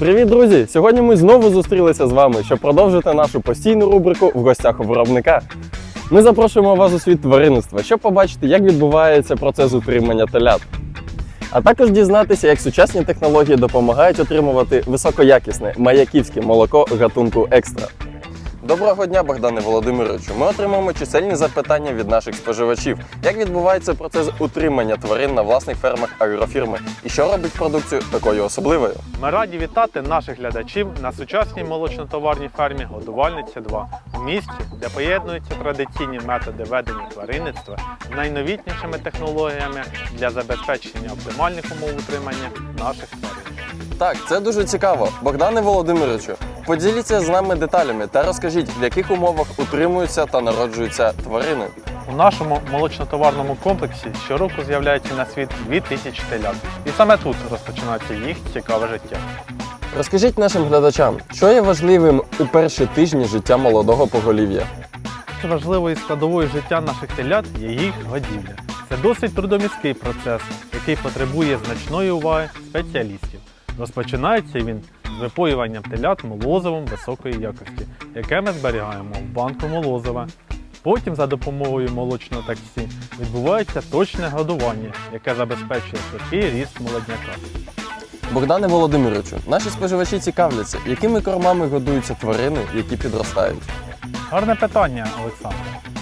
Привіт, друзі! Сьогодні ми знову зустрілися з вами, щоб продовжити нашу постійну рубрику в гостях у виробника. Ми запрошуємо вас у світ тваринництва, щоб побачити, як відбувається процес утримання телят. А також дізнатися, як сучасні технології допомагають отримувати високоякісне маяківське молоко гатунку екстра. Доброго дня, Богдане Володимировичу. Ми отримуємо чисельні запитання від наших споживачів. Як відбувається процес утримання тварин на власних фермах агрофірми і що робить продукцію такою особливою? Ми раді вітати наших глядачів на сучасній молочно-товарній фермі Годувальниця 2 у місті, де поєднуються традиційні методи ведення тваринництва з найновітнішими технологіями для забезпечення оптимальних умов утримання наших тварин. Так, це дуже цікаво. Богдане Володимировичу, поділіться з нами деталями та розкажіть, в яких умовах утримуються та народжуються тварини. У нашому молочно-товарному комплексі щороку з'являється на світ 2000 телят. І саме тут розпочинається їх цікаве життя. Розкажіть нашим глядачам, що є важливим у перші тижні життя молодого поголів'я. Важливою складовою життя наших телят є їх годівля. Це досить трудомісткий процес, який потребує значної уваги спеціалістів. Розпочинається він з випоюванням телят молозивом високої якості, яке ми зберігаємо в банку молозива. Потім за допомогою молочного таксі відбувається точне годування, яке забезпечує швидкий ріст молодняка. Богдане Володимировичу, наші споживачі цікавляться, якими кормами годуються тварини, які підростають. Гарне питання, Олександр.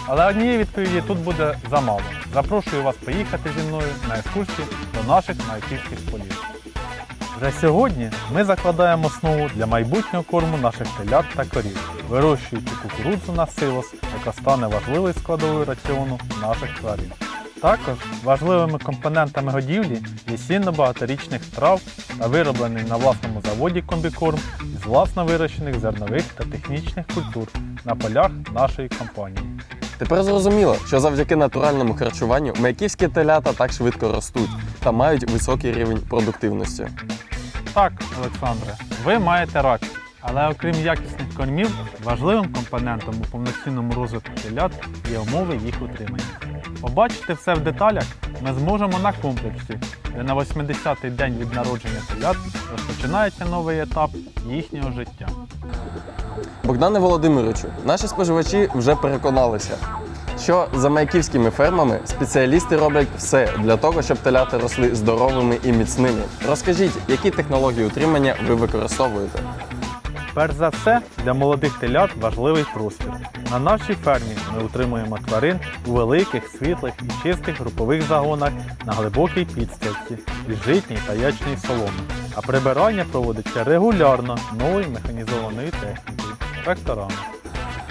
Але однієї відповіді тут буде замало. Запрошую вас поїхати зі мною на екскурсію до наших майківських полів. Вже сьогодні ми закладаємо основу для майбутнього корму наших телят та корів, вирощуючи кукурудзу на силос, яка стане важливою складовою раціону наших тварин. Також важливими компонентами годівлі є сінно багаторічних трав та вироблений на власному заводі комбікорм із власно вирощених зернових та технічних культур на полях нашої компанії. Тепер зрозуміло, що завдяки натуральному харчуванню майківські телята так швидко ростуть та мають високий рівень продуктивності. Так, Олександре, ви маєте рацію. Але окрім якісних кормів, важливим компонентом у повноцінному розвитку телят є умови їх утримання. Побачити все в деталях ми зможемо на комплексі, де на 80-й день від народження телят розпочинається новий етап їхнього життя. Богдане Володимировичу, наші споживачі вже переконалися, що за майківськими фермами спеціалісти роблять все для того, щоб телята росли здоровими і міцними. Розкажіть, які технології утримання ви використовуєте? Перш за все, для молодих телят важливий простір. На нашій фермі ми утримуємо тварин у великих, світлих і чистих групових загонах на глибокій підстилці із житній та ячної соломи. А прибирання проводиться регулярно новою механізованою технікою тракторами.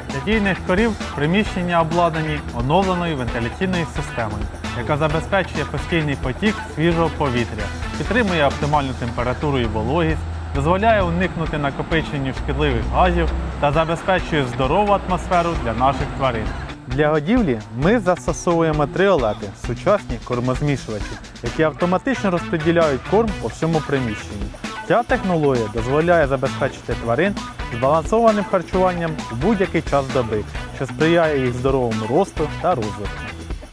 Для дійних корів приміщення обладнані оновленою вентиляційною системою, яка забезпечує постійний потік свіжого повітря, підтримує оптимальну температуру і вологість, дозволяє уникнути накопиченню шкідливих газів та забезпечує здорову атмосферу для наших тварин. Для годівлі ми застосовуємо триолети – сучасні кормозмішувачі, які автоматично розподіляють корм по всьому приміщенню. Ця технологія дозволяє забезпечити тварин збалансованим харчуванням у будь-який час доби, що сприяє їх здоровому росту та розвитку.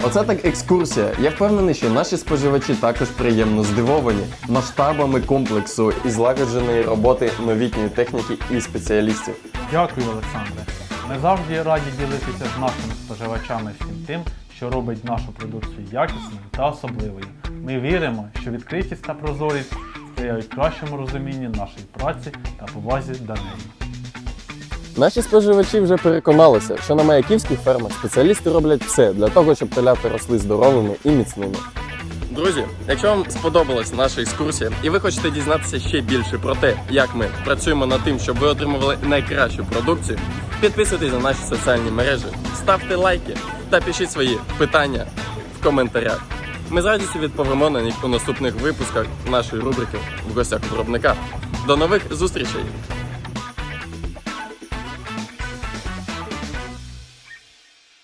Оце так екскурсія. Я впевнений, що наші споживачі також приємно здивовані масштабами комплексу і злагодженої роботи новітньої техніки і спеціалістів. Дякую, Олександре. Ми завжди раді ділитися з нашими споживачами всім тим, що робить нашу продукцію якісною та особливою. Ми віримо, що відкритість та прозорість сприяють кращому розумінню нашої праці та повазі до неї. Наші споживачі вже переконалися, що на маяківських фермах спеціалісти роблять все для того, щоб телята росли здоровими і міцними. Друзі, якщо вам сподобалась наша екскурсія і ви хочете дізнатися ще більше про те, як ми працюємо над тим, щоб ви отримували найкращу продукцію, підписуйтесь на наші соціальні мережі, ставте лайки та пишіть свої питання в коментарях. Ми з радістю відповімо на них у наступних випусках нашої рубрики в гостях виробника. До нових зустрічей!